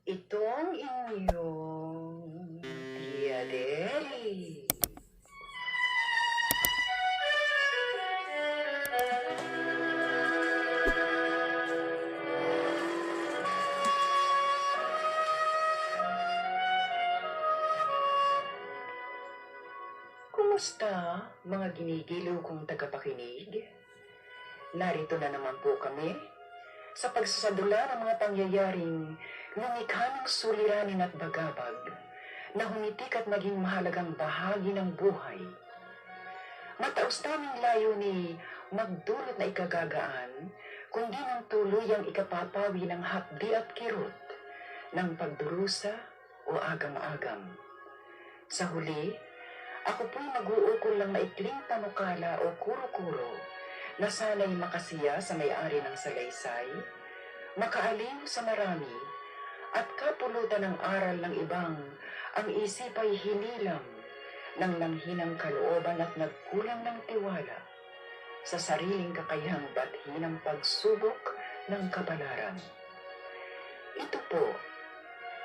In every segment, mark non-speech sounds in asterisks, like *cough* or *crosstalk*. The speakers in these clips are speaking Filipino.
Ito ang inyong Tia Deli. Kumusta, mga ginigiliw kong tagapakinig? Narito na naman po kami sa pagsasadula ng mga pangyayaring lumikha ng suliranin at bagabag na humitik at naging mahalagang bahagi ng buhay. Mataos naming layo ni magdulot na ikagagaan, kundi ng tuluyang ikapapawi ng hapdi at kirot ng pagdurusa o agam-agam. Sa huli, ako po'y nag-uukol lang maikling panukala o kuro-kuro na sana'y makasiya sa may-ari ng salaysay, makaaliw sa marami, at kapulutan ng aral ng ibang ang isip ay hinilam ng langhinang kalooban at nagkulang ng tiwala sa sariling kakayahang bathi ng pagsubok ng kabalaran. Ito po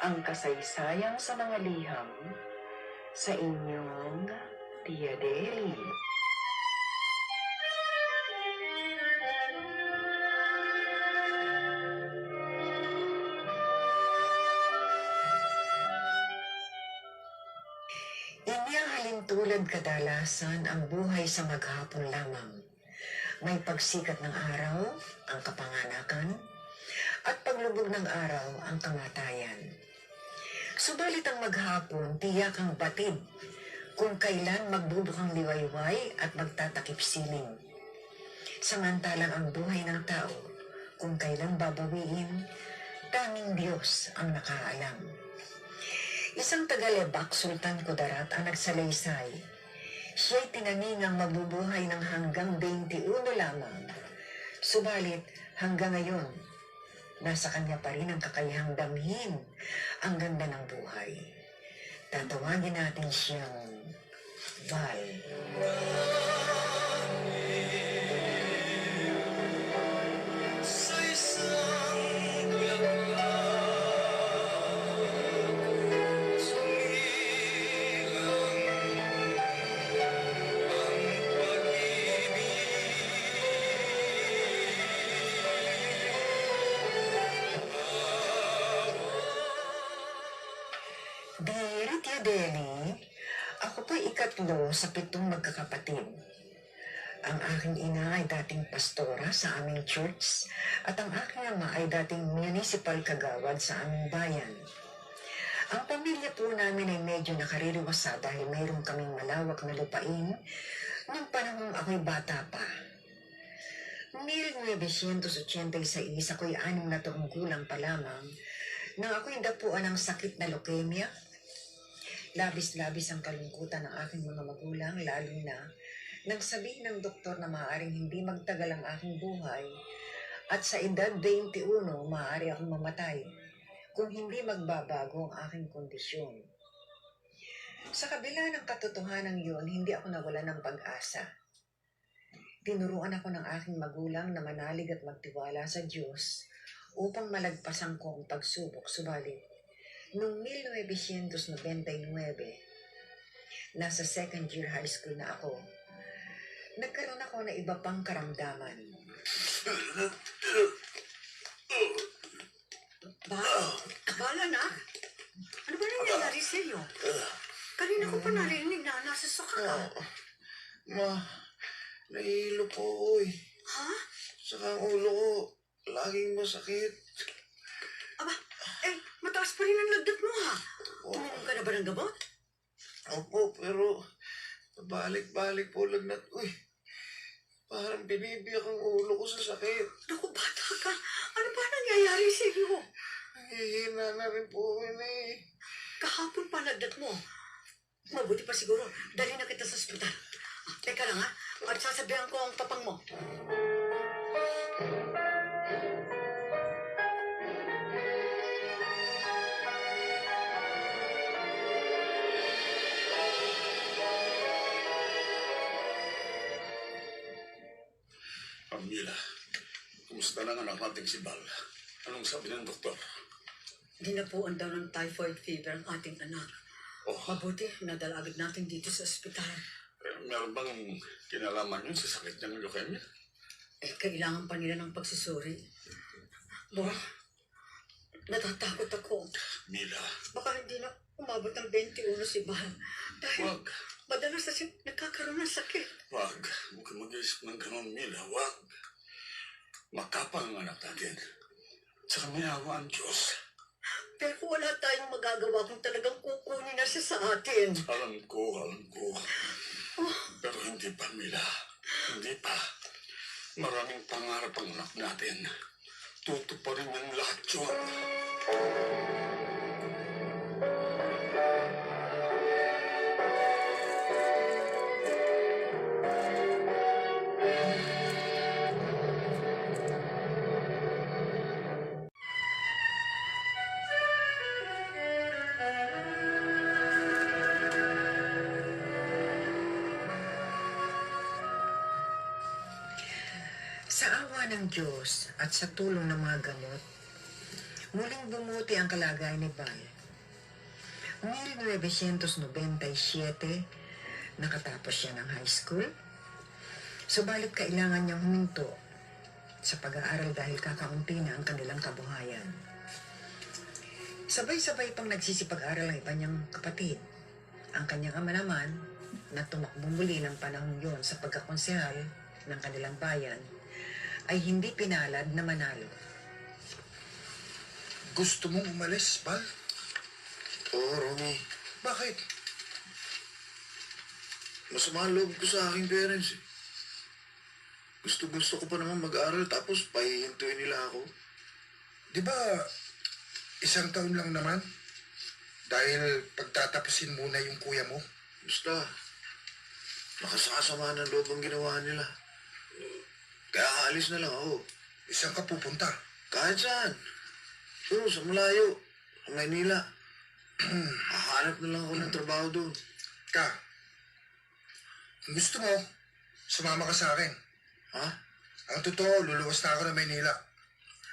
ang kasaysayang sa mga liham sa inyong Tia Deli. Halintulad kadalasan ang buhay sa maghapon lamang. May pagsikat ng araw, ang kapanganakan, at paglubog ng araw, ang kamatayan. Subalit ang maghapon, tiyak ang batid kung kailan magbubukang liwayway at magtatakip siling. Samantalang ang buhay ng tao, kung kailan babawiin, tanging Diyos ang nakaalam. Isang tagalebak, Sultan Kudarat, ang nagsalaysay. Siya'y tinaningang mabubuhay ng hanggang 21 lamang. Subalit, hanggang ngayon, nasa kanya pa rin ang kakayahang damhin ang ganda ng buhay. Tatawagin natin siyang Val. Diritia Deli, ako po ikatlo sa pitong magkakapatid. Ang aking ina ay dating pastora sa aming church at ang aking ama ay dating municipal kagawad sa aming bayan. Ang pamilya po namin ay medyo nakaririwasa dahil mayroon kaming malawak na lupain nung panahong ako'y bata pa. 1986 ako'y anim na taong gulang pa lamang nang ako'y dapuan ng sakit na leukemia Labis-labis ang kalungkutan ng aking mga magulang, lalo na nang sabihin ng doktor na maaaring hindi magtagal ang aking buhay at sa edad 21, maaari akong mamatay kung hindi magbabago ang aking kondisyon. Sa kabila ng katotohanan yun, hindi ako nawala ng pag-asa. Tinuruan ako ng aking magulang na manalig at magtiwala sa Diyos upang malagpasan ko ang pagsubok. Subalit, Noong 1999, nasa second year high school na ako, nagkaroon ako ng iba pang karamdaman. Bakit? Bala na? Ano ba nangyayari sa iyo? Kanina ko pa narinig na nasa saka ka. Ma, nahihilo po oy. Ha? Saka ang ulo ko, laging masakit. Mataas pa rin ang lagdat mo ha. Uminom ka na ba ng gamot? Opo, pero balik-balik po lagnat. Uy, parang binibiyak ang ulo ko sa sakit. Naku, bata ka. Ano ba nangyayari sa iyo? Nangihina na rin po yun eh. Kahapon pa lagdat mo. Mabuti pa siguro. Dali na kita sa ospital. Ah, teka lang ha. At sasabihan ko ang papang mo. Pamila, kumusta na ang anak nating si Bal? Anong sabi ng doktor? Hindi na po ang daw ng typhoid fever ang ating anak. Oh, Mabuti, nadala agad natin dito sa ospital. eh, meron bang kinalaman yun sa sakit ng leukemia? Eh, kailangan pa nila ng pagsusuri. Bo, natatakot ako. Mila, Baka hindi na umabot ng 21 si Bahal. Dahil wag. madalas na siya nagkakaroon ng sakit. Wag. Huwag ka mag-isip ng ganun, Mila. Wag. Makapal ang anak natin. Tsaka may awa ang Diyos. Pero wala tayong magagawa kung talagang kukunin na siya sa atin. Alam ko, alam ko. Pero hindi pa, Mila. Hindi pa. Maraming pangarap ang anak natin. Tutuparin ng lahat yun. Sa awa ng Diyos at sa tulong ng mga gamot, muling bumuti ang kalagayan ni Val. 1997, nakatapos siya ng high school. Subalit kailangan niyang huminto sa pag-aaral dahil kakaunti na ang kanilang kabuhayan. Sabay-sabay pang nagsisipag-aral ang iba niyang kapatid. Ang kanyang ama naman, na tumakbo muli ng panahon yon sa pagkakonsehal ng kanilang bayan, ay hindi pinalad na manalo. Gusto mong umalis, Pal? Oo, Romy. Bakit? Masama ang loob ko sa aking parents eh. Gusto-gusto ko pa naman mag-aral tapos pahihintuin nila ako. Di ba, isang taon lang naman? Dahil pagtatapusin muna yung kuya mo? Basta, nakasasama ng loob ang ginawa nila. Kaya aalis na lang ako. Isang ka pupunta. Kahit saan. Oo, sa malayo. Sa Maynila. *clears throat* Hahanap na lang ako ng trabaho doon. Ka, kung gusto mo, sumama ka sa akin. Ha? Ang totoo, luluwas na ako ng Maynila.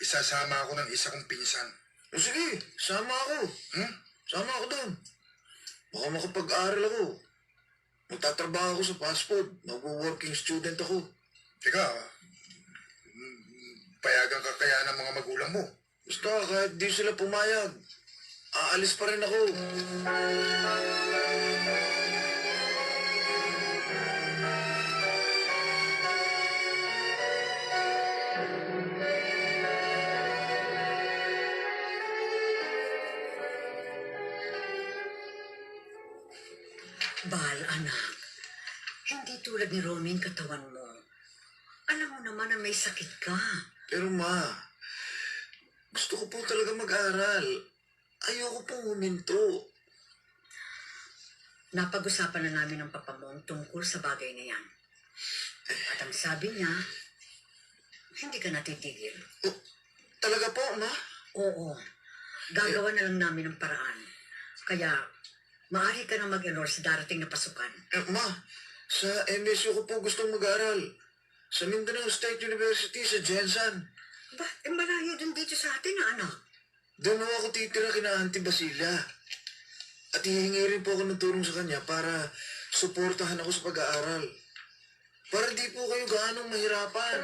Isasama ako ng isa kong pinsan. O sige, sama ako. Hmm? Sama ako doon. Baka makapag-aral ako. Magtatrabaho ako sa food. Mag-working student ako. Teka, payagan ka kaya ng mga magulang mo. Basta kahit di sila pumayag, aalis pa rin ako. Bahal, anak. Hindi tulad ni Romy ang katawan mo. Alam mo naman na may sakit ka. Pero ma, gusto ko po talaga mag-aral. Ayoko pong huminto. Napag-usapan na namin ng papa mo ang tungkol sa bagay na yan. At ang sabi niya, hindi ka natitigil. Talaga po, ma? Oo, gagawa na lang namin ng paraan. Kaya, maaari ka na mag-enroll sa darating na pasukan. Eh, ma, sa MSU ko po gustong mag-aral. Sa Mindanao State University, sa Jensen. Ba, eh malayo din dito sa atin na anak. Doon ho ako titira kina Auntie Basila. At hihingi rin po ako ng tulong sa kanya para suportahan ako sa pag-aaral. Para di po kayo gaanong mahirapan.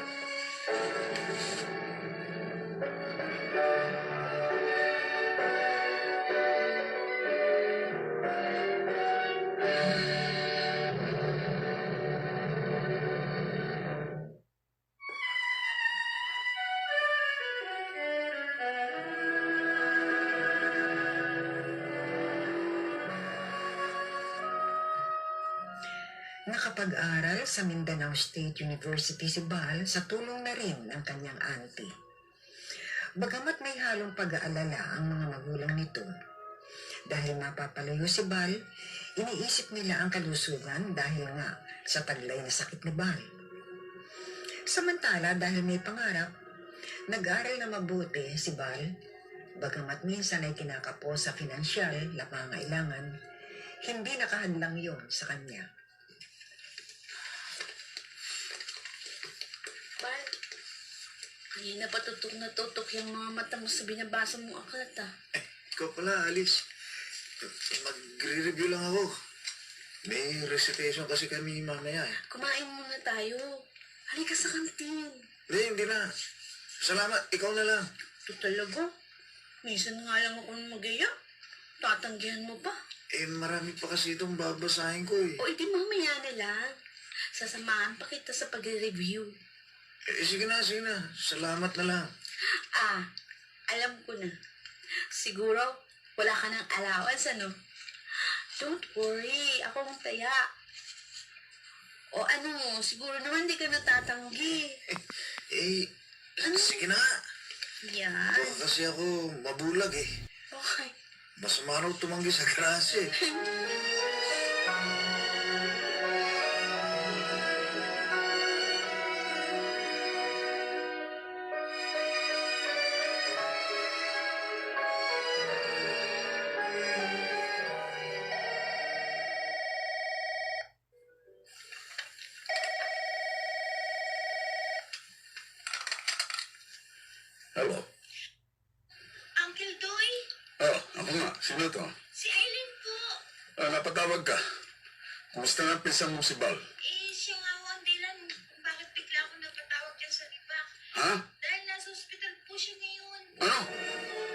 Nakapag-aral sa Mindanao State University si Bal sa tulong na rin ng kanyang auntie. Bagamat may halong pag-aalala ang mga magulang nito, dahil mapapalayo si Bal, iniisip nila ang kalusugan dahil nga sa taglay na sakit ni Bal. Samantala, dahil may pangarap, nag-aral na mabuti si Bal, bagamat minsan ay kinakapo sa finansyal na pangailangan, hindi nakahadlang yon sa kanya. Kanina pa tutok na tutok yung mga mata mo sa binabasa mong aklat ah. ikaw pala, Alice. Magre-review lang ako. May recitation kasi kami mamaya eh. Kumain muna tayo. Halika sa kantin. Hindi, hindi na. Salamat, ikaw na lang. Ito talaga. Minsan nga lang ako mag-iya. Tatanggihan mo pa. Eh, marami pa kasi itong babasahin ko eh. O iti mamaya na lang. Sasamahan pa kita sa pag-review. Eh, sige na, sige na. Salamat na lang. Ah, alam ko na. Siguro, wala ka ng allowance, ano? Don't worry, ako ang taya. O ano, siguro naman di ka natatanggi. *laughs* Eh, sige na. Yan. Baka kasi ako mabulag eh. Okay. Mas maraw tumanggi sa grasya *laughs* napatawag ka. Kumusta na pisang mo si Bal? Eh, siya nga ho ang dahilan kung bakit bigla ako napatawag dyan sa libak. Ha? Dahil nasa ospital po siya ngayon. Ano?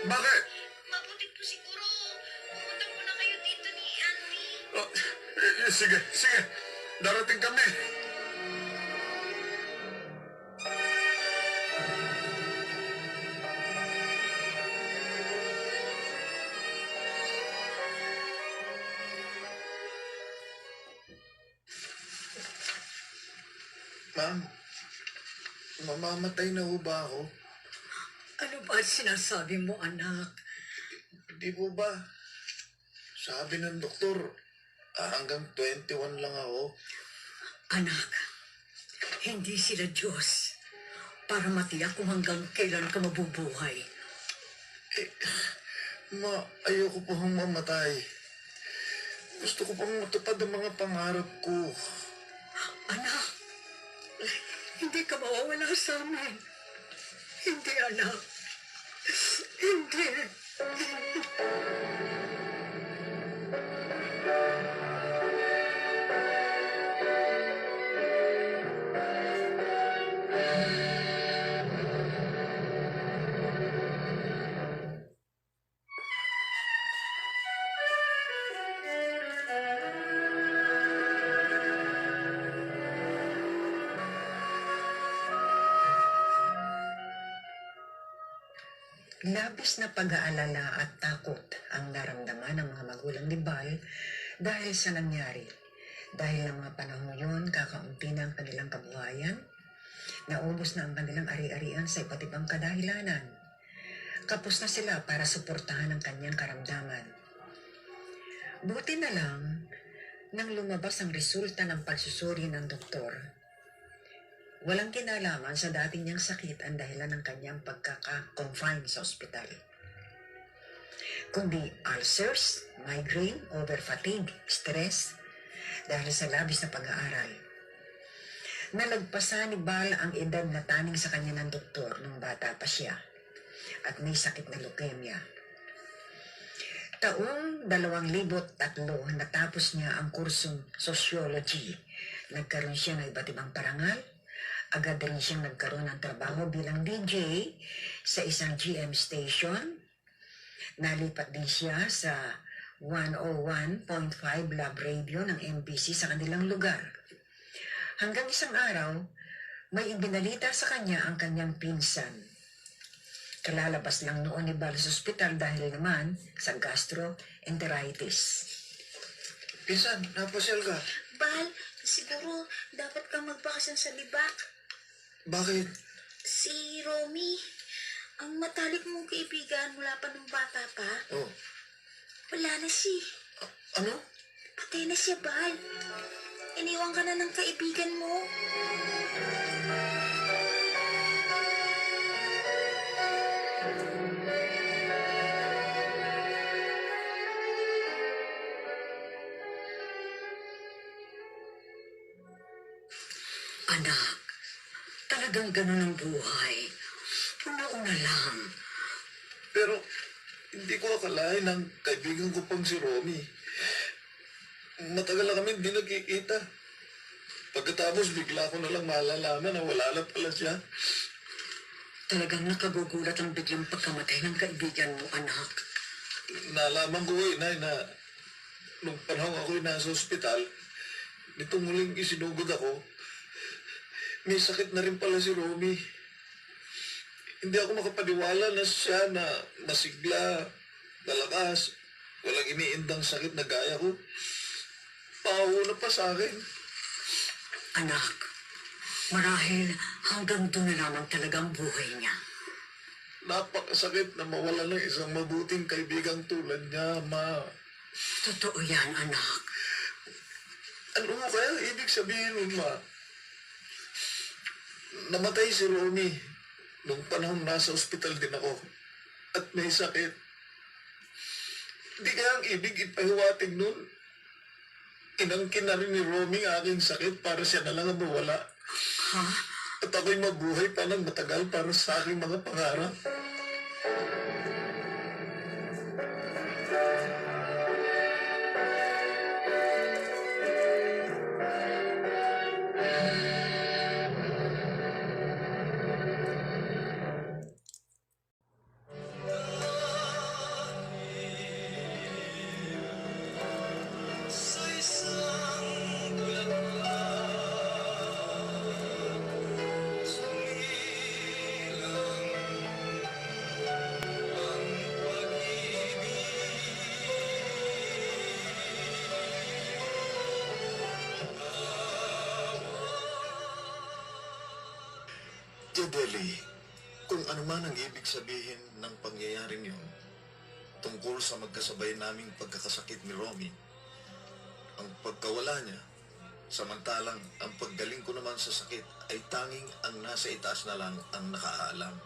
Bakit? Mabuti po siguro. Pumunta muna kayo dito ni Auntie. Oh, eh, eh, sige, sige. Darating kami. Mamamatay na ho ba ako? Ano ba sinasabi mo, anak? Hindi po ba? Sabi ng doktor, ah, hanggang 21 lang ako. Anak, hindi sila Diyos para matiyak kung hanggang kailan ka mabubuhay. Eh, ma, ayoko po hong mamatay. Gusto ko pang matupad ang mga pangarap ko. Ka mawawala sa amin. Hindi, anak. Hindi. Labis na pag-aalala at takot ang naramdaman ng mga magulang ni Bal dahil sa nangyari. Dahil ng mga panahon yun, kakaunti na ang kanilang kabuhayan, naubos na ang kanilang ari-arian sa iba't ibang kadahilanan. Kapos na sila para suportahan ang kanyang karamdaman. Buti na lang, nang lumabas ang resulta ng pagsusuri ng doktor, Walang kinalaman sa dating niyang sakit ang dahilan ng kanyang pagkaka-confine sa ospital. Kundi ulcers, migraine, overfatigue, stress, dahil sa labis na pag-aaral. Nalagpasan ni Bal ang edad na taning sa kanya ng doktor nung bata pa siya at may sakit na leukemia. Taong 2003 natapos niya ang kursong sociology. Nagkaroon siya ng iba't ibang parangal Agad rin siyang nagkaroon ng trabaho bilang DJ sa isang GM station. Nalipat din siya sa 101.5 Lab Radio ng MBC sa kanilang lugar. Hanggang isang araw, may ibinalita sa kanya ang kanyang pinsan. Kalalabas lang noon ni Bal sa ospital dahil naman sa gastroenteritis. Pinsan, napasyal ka. Bal, siguro dapat kang magbakasyon sa libak. Bakit? Si Romy, ang matalik mong kaibigan mula pa nung bata pa, Oh, wala na siya. ano? Patay na siya, Bal. Iniwan ka na ng kaibigan mo. Talagang ganun ang buhay. Una-una lang. Pero, Hindi ko akalain ang kaibigan ko pang si Romy. Matagal na kami hindi nagkikita. Pagkatapos bigla ko na lang malalaman na wala na pala siya. Talagang nakagugulat ang biglang pagkamatay ng kaibigan mo, anak. Nalaman ko, inay, na nung panahon ako'y nasa ospital, nitong muling isinugod ako, may sakit na rin pala si Romy. Hindi ako makapaniwala na siya na masigla, malakas, walang iniindang sakit na gaya ko. Pauna pa sa akin. Anak, marahil hanggang doon na lamang talagang buhay niya. Napakasakit na mawala ng isang mabuting kaibigang tulad niya, ma. Totoo yan, anak. Ano mo kaya ibig sabihin ma? Namatay si Romy nung panahon nasa ospital din ako at may sakit. Hindi kaya ang ibig ipahiwatig nun. Inangkin na rin ni Romy ang aking sakit para siya na lang ang mawala. Ha? At ako'y mabuhay pa ng matagal para sa aking mga pangarap. Deli, kung ano man ang ibig sabihin ng pangyayaring yun, tungkol sa magkasabay naming pagkakasakit ni Romy, ang pagkawala niya, samantalang ang paggaling ko naman sa sakit ay tanging ang nasa itaas na lang ang nakaalam.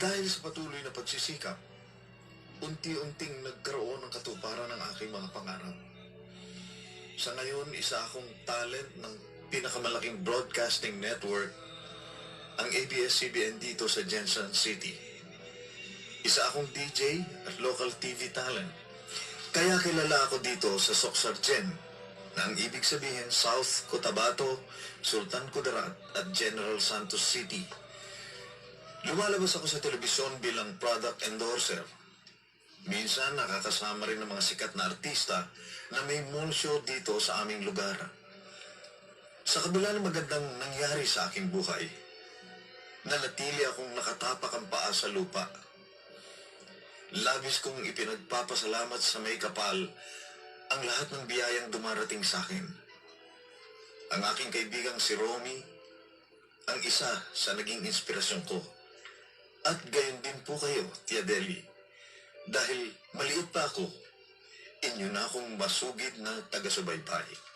Dahil sa patuloy na pagsisikap, unti-unting nagkaroon ng katuparan ng aking mga pangarap. Sa ngayon, isa akong talent ng pinakamalaking broadcasting network ang ABS-CBN dito sa Jensen City. Isa akong DJ at local TV talent. Kaya kilala ako dito sa Soxargen na ang ibig sabihin South Cotabato, Sultan Kudarat at General Santos City. Lumalabas ako sa telebisyon bilang product endorser. Minsan nakakasama rin ng mga sikat na artista na may mall show dito sa aming lugar. Sa kabila ng magandang nangyari sa aking buhay, nanatili akong nakatapak ang paa sa lupa. Labis kong ipinagpapasalamat sa may kapal ang lahat ng biyayang dumarating sa akin. Ang aking kaibigang si Romy, ang isa sa naging inspirasyon ko. At gayon din po kayo, Tia Deli. Dahil maliit pa ako, inyo na akong masugid na taga-subaybay.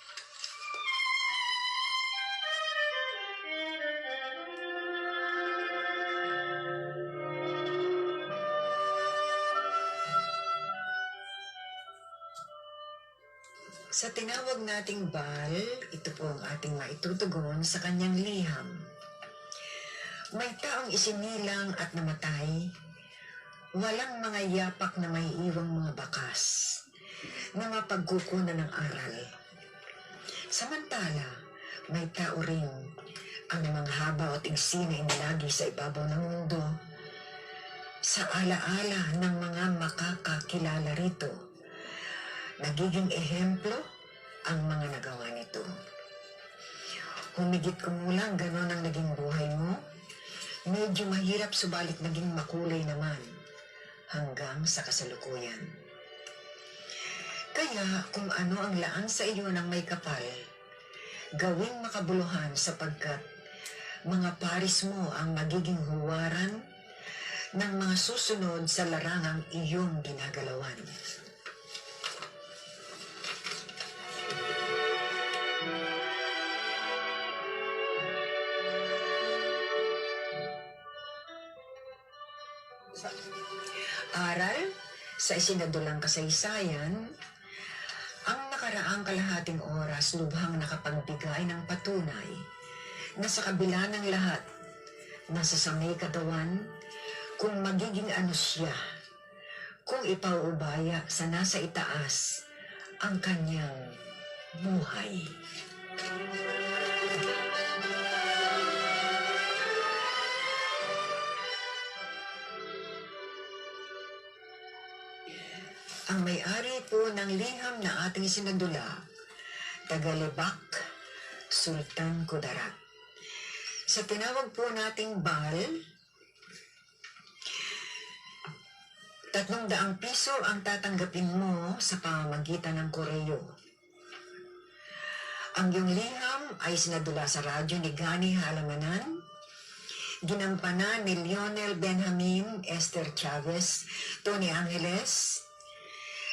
Sa tinawag nating bal, ito po ang ating maitutugon sa kanyang liham. May taong isinilang at namatay, walang mga yapak na may iwang mga bakas na mapagkukunan ng aral. Samantala, may tao rin ang mga haba at igsina inilagi sa ibabaw ng mundo sa alaala ng mga makakakilala rito nagiging ehemplo ang mga nagawa nito. Humigit kumulang ganon ang naging buhay mo, medyo mahirap subalit naging makulay naman hanggang sa kasalukuyan. Kaya kung ano ang laan sa iyo ng may kapal, gawing makabuluhan sapagkat mga paris mo ang magiging huwaran ng mga susunod sa larangang iyong ginagalawan. Aral sa isinadulang kasaysayan, ang nakaraang kalahating oras lubhang nakapagbigay ng patunay na sa kabila ng lahat, nasa katawan kung magiging ano siya kung ipaubaya sa nasa itaas ang kanyang buhay. Ang may-ari po ng liham na ating sinadula, Tagalibak, Sultan Kudarat. Sa tinawag po nating bal, tatlong daang piso ang tatanggapin mo sa pamamagitan ng koreo. Ang iyong liham ay sinadula sa radyo ni Gani Halamanan, ginampanan ni Lionel Benjamin, Esther Chavez, Tony Angeles,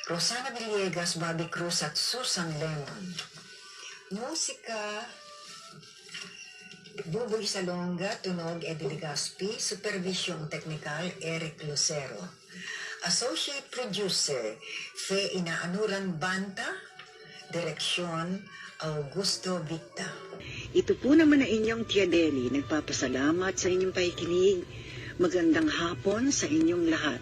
Rosana Villegas, Bobby Cruz at Susan Lemon. Musika, Buboy Salonga, Tunog Eddie Legaspi, Supervision Technical Eric Lucero. Associate Producer, Fe Inaanuran Banta, Direksyon Augusto Victa. Ito po naman ang inyong Tia Deli. Nagpapasalamat sa inyong pakikinig. Magandang hapon sa inyong lahat.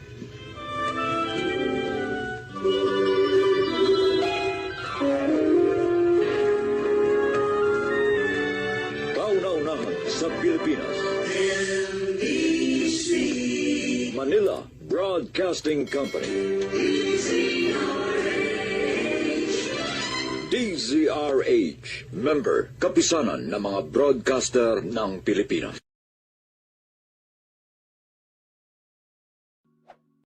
Broadcasting Company. DZRH. Member, kapisanan ng mga broadcaster ng Pilipinas.